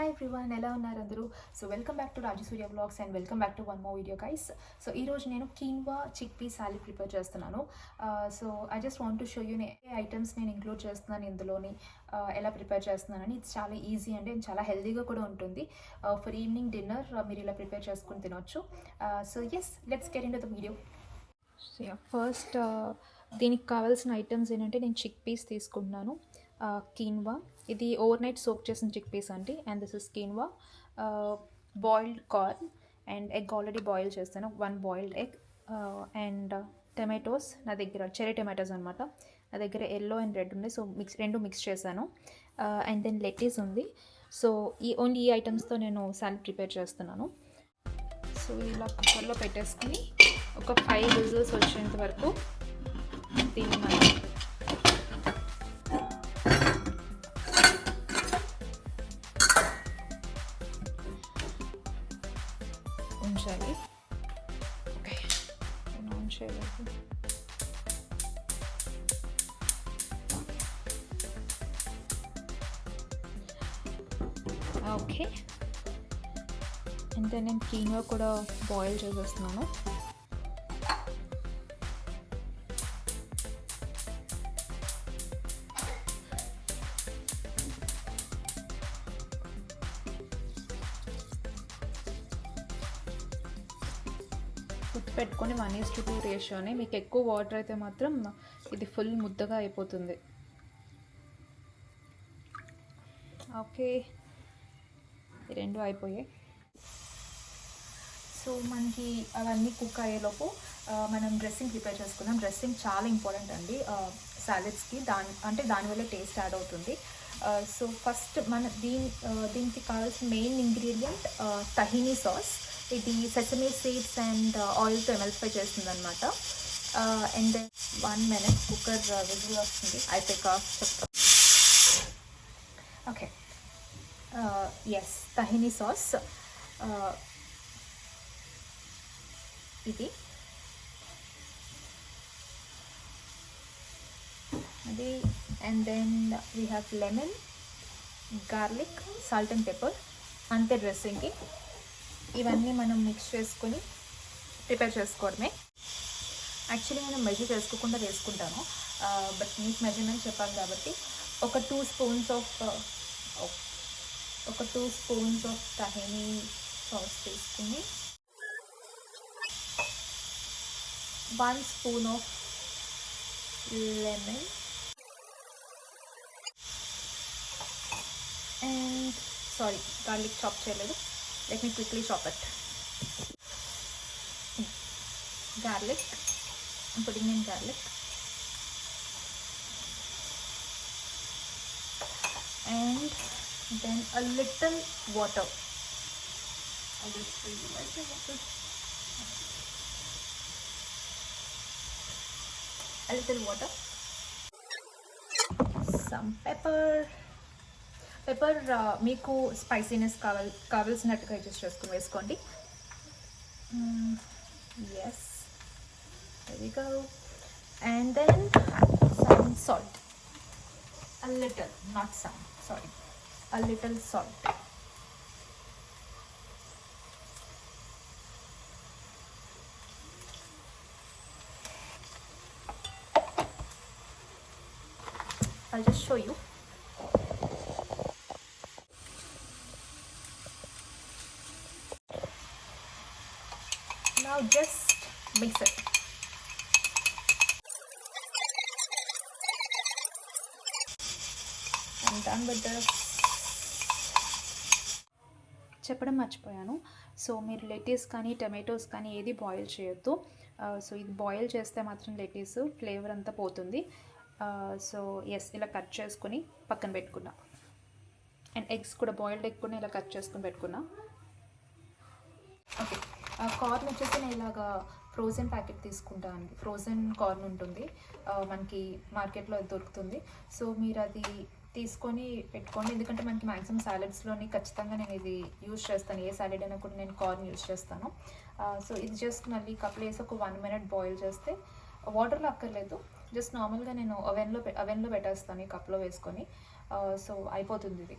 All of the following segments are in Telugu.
హాయ్ ఎవ్రీవన్ ఎలా ఉన్నారు అందరూ? So welcome back to Rajasurya blogs and welcome back to one more video guys so ఈరోజు నేను quinoa chickpea salad prepare చేస్తున్నాను so I just want to show you a items నేను ఇంక్లూడ్ చేస్తున్నాను ఇందులోని uh, ఎలా ప్రిపేర్ చేస్తున్నానని. ఇది చాలా ఈజీ అండి అండ్ చాలా హెల్దీగా కూడా ఉంటుంది. ఫర్ ఈవినింగ్ డిన్నర్ మీరు ఇలా ప్రిపేర్ చేసుకుని తినొచ్చు. So yes let's get into the video first దీనికి కావాల్సిన ఐటమ్స్ ఏంటంటే నేను చిక్ పీస్ తీసుకుంటున్నాను uh, కీన్వా ఇది ఓవర్ నైట్ సోక్ చేసిన చిక్ పీస్ అండి and this is quinoa boiled corn and egg already boil చేస్తాను. One boiled egg and tomatoes నా దగ్గర చెరీ టమాటోస్ అనమాట నా దగ్గర ఎల్లో అండ్ రెడ్ ఉంది సో మిక్స్ రెండు మిక్స్ చేశాను. అండ్ దెన్ లెటీస్ ఉంది. సో ఈ ఓన్లీ ఈ ఐటమ్స్తో నేను సాలడ్ ప్రిపేర్ చేస్తున్నాను. సో ఇలా కుక్కర్లో పెట్టేసుకుని ఒక ఫైవ్ విజిల్స్ వచ్చేంత వరకు దీన్ని మనం ఉంచాలి. ఓకే. ఆన్ చేయలేదు. ఓకే. అండ్ దెన్ నేను కీన్వా కూడా బాయిల్ చేసేస్తున్నాను. ఫుడ్ పెట్టుకొని వన్ ఈస్ టు టూ రేషియోని మీకు ఎక్కువ వాటర్ అయితే మాత్రం ఇది ఫుల్ ముద్దగా అయిపోతుంది. ఓకే. రెండు అయిపోయాయి. సో మనకి అవన్నీ కుక్ అయ్యేలోపు మనం డ్రెస్సింగ్ ప్రిపేర్ చేసుకుందాం. డ్రెస్సింగ్ చాలా ఇంపార్టెంట్ అండి. సాలెడ్స్కి దాని అంటే దానివల్ల టేస్ట్ యాడ్ అవుతుంది. Uh, సో ఫస్ట్ మన దీని uh, దీనికి కావాల్సిన మెయిన్ ఇంగ్రీడియంట్ తహినీ సాస్ ఇది సెసమీ సీడ్స్ అండ్ ఆయిల్తో ఎమెల్ఫై చేస్తుంది అనమాట and then one minute cooker whistle వస్తుంది. అయిపోయాక చెప్తా. ఓకే ఎస్ తహినీ సాస్ ఇది. అది and then we have lemon garlic salt and pepper అంతే డ్రెస్సింగ్కి ఇవన్నీ మనం మిక్స్ చేసుకొని ప్రిపేర్ చేసుకోవడమే. యాక్చువల్లీ నేను మెజర్ చేసుకోకుండా వేసుకుంటాను బట్ మీకు మెజర్మెంట్ చెప్పాను కాబట్టి ఒక టూ స్పూన్స్ ఆఫ్ ఒక two spoons of tahini sauce తీసుకుని one spoon of lemon and sorry garlic chopped a let me quickly chop it. Garlic. I'm putting in garlic. And then a little water. I'll just bring my water a little water. Some pepper pepper మీకు స్పైసీనెస్ కావాలి కావాల్సినట్టుగా అడ్జస్ట్ చేసుకుని వేసుకోండి yes very go and then some salt a little, not some, sorry, a little salt. I'll just show you. Just just mix it. I'm done with this. చెప్పడం మర్చిపోయాను. సో మీరు లెటీస్ కానీ టమాటోస్ కానీ ఏది బాయిల్ చేయొద్దు. సో ఇది బాయిల్ చేస్తే మాత్రం లెటీస్ ఫ్లేవర్ అంతా పోతుంది. సో ఎస్ ఇలా కట్ చేసుకొని పక్కన పెట్టుకున్నా. అండ్ ఎగ్స్ కూడా బాయిల్డ్ ఎగ్ కూడా ఇలా కట్ చేసుకొని పెట్టుకున్నా. ఓకే కార్న్ వచ్చేసి నేను ఇలాగా ఫ్రోజన్ ప్యాకెట్ తీసుకుంటాను. ఫ్రోజన్ కార్న్ ఉంటుంది. మనకి మార్కెట్లో దొరుకుతుంది. సో మీరు అది తీసుకొని పెట్టుకోండి. ఎందుకంటే మనకి మ్యాక్సిమం సాలెడ్స్లోని ఖచ్చితంగా నేను ఇది యూజ్ చేస్తాను. ఏ సాలెడ్ అయినా కూడా నేను కార్న్ యూజ్ చేస్తాను. సో ఇది జస్ట్ మళ్ళీ కప్లో వేసి ఒక వన్ మినిట్ బాయిల్ చేస్తే వాటర్లో అక్కర్లేదు. జస్ట్ నార్మల్గా నేను అవెన్లో అవెన్లో పెట్టేస్తాను ఈ కప్లో వేసుకొని. సో అయిపోతుంది ఇది.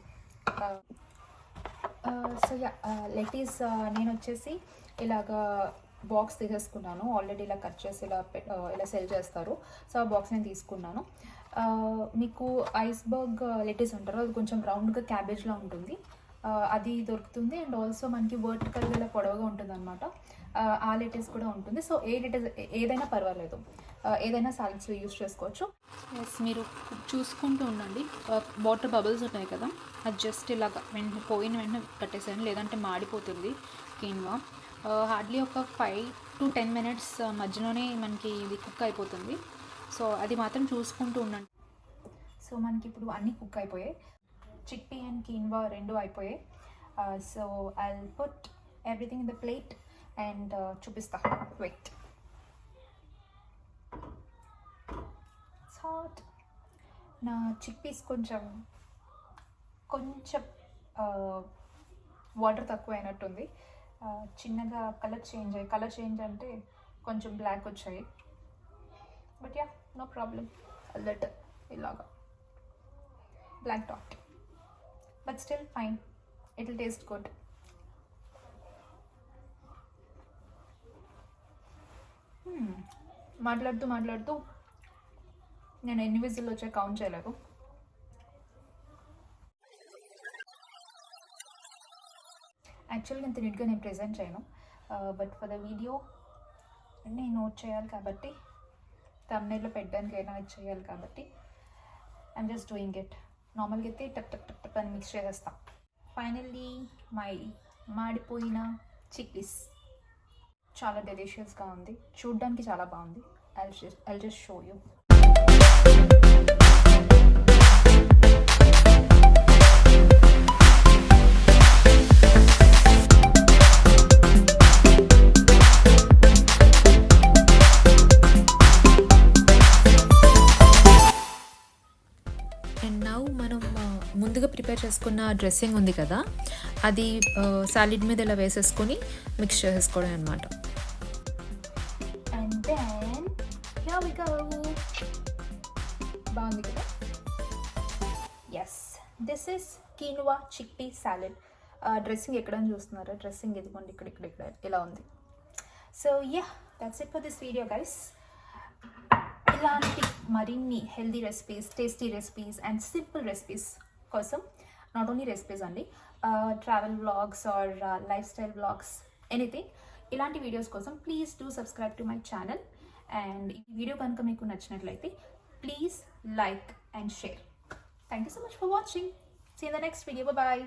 సో యా లెటీస్ నేను వచ్చేసి ఇలాగా బాక్స్ తీసేసుకున్నాను. ఆల్రెడీ ఇలా కట్ చేసి ఇలా ఇలా సెల్ చేస్తారు. సో ఆ బాక్స్ నేను తీసుకున్నాను. మీకు ఐస్బర్గ్ లెటీస్ అంటారు అది కొంచెం రౌండ్గా క్యాబేజ్లా ఉంటుంది. అది దొరుకుతుంది. అండ్ ఆల్సో మనకి వర్టికల్ ఇలా పొడవుగా ఉంటుంది అనమాట ఆ లెటెస్ కూడా ఉంటుంది. సో ఏ లెటెస్ ఏదైనా పర్వాలేదు. ఏదైనా సాలెడ్స్లో యూస్ చేసుకోవచ్చు. ఎస్ మీరు చూసుకుంటూ ఉండండి. వాటర్ బబుల్స్ ఉన్నాయి కదా. అది జస్ట్ ఇలాగ వెంటనే పోయిన వెంటనే కట్టేసాను లేదంటే మాడిపోతుంది. కీన్వా Uh, హార్డ్లీ ఒక ఫైవ్ టు టెన్ మినిట్స్ మధ్యలోనే మనకి ఇది కుక్ అయిపోతుంది. సో అది మాత్రం చూసుకుంటూ ఉండండి. సో మనకి ఇప్పుడు అన్నీ కుక్ అయిపోయాయి. చిక్పీ అండ్ కీన్వా రెండు అయిపోయాయి. So I put everything in the plate and చూపిస్తా. వెయిట్ హాట్ నా చిక్పీస్ కొంచెం కొంచెం uh, వాటర్ తక్కువ అయినట్టుంది చిన్నగా కలర్ చేంజ్ అయ్యి కలర్ చేంజ్ అంటే కొంచెం బ్లాక్ వచ్చాయి. But yeah no problem let ఇలాగా. Black dot but still fine it will taste good మాట్లాడుతూ మాట్లాడుతూ నేను ఎన్ని విజిల్ వచ్చాయి కౌంట్ చేయలేదు. యాక్చువల్గా ఇంత నీట్గా నేను ప్రెజెంట్ చేయను. బట్ ఫర్ ద వీడియో నేను నోట్ చేయాలి కాబట్టి తమ్నేట్లో పెట్టడానికి అయినా ఇది చేయాలి కాబట్టి ఐమ్ జస్ట్ డూయింగ్ ఇట్ నార్మల్గా అయితే టప్ టక్ టప్ టప్ అని మిక్స్ చేసేస్తాం. ఫైనల్లీ మై మాడిపోయిన చిక్లీస్ చాలా డెలిషియస్గా ఉంది. చూడ్డానికి చాలా బాగుంది. I'll just I'll just show you చేసుకున్న డ్రెస్సింగ్ ఉంది కదా అది సాలిడ్ మీద ఇలా వేసేసుకొని మిక్స్ చేసేసుకోవడం అనమాట అండ్ దెన్ వి బాగుంది కదా? Yes this is quinoa chickpea salad dressing ఎక్కడని చూస్తున్నారా? డ్రెస్సింగ్ ఇదిగోండి ఇక్కడ ఇక్కడ ఇక్కడ. ఇలా ఉంది. So yeah that's it for this video guys ఇలాంటి మరిన్ని healthy recipes tasty recipes and simple recipes కోసం నాట్ ఓన్లీ రెసిపీస్ అండి travel vlogs or lifestyle vlogs anything ఇలాంటి వీడియోస్ కోసం please do subscribe to my channel and ఈ వీడియో కనుక మీకు నచ్చినట్లయితే please like and share thank you so much for watching see the next video bye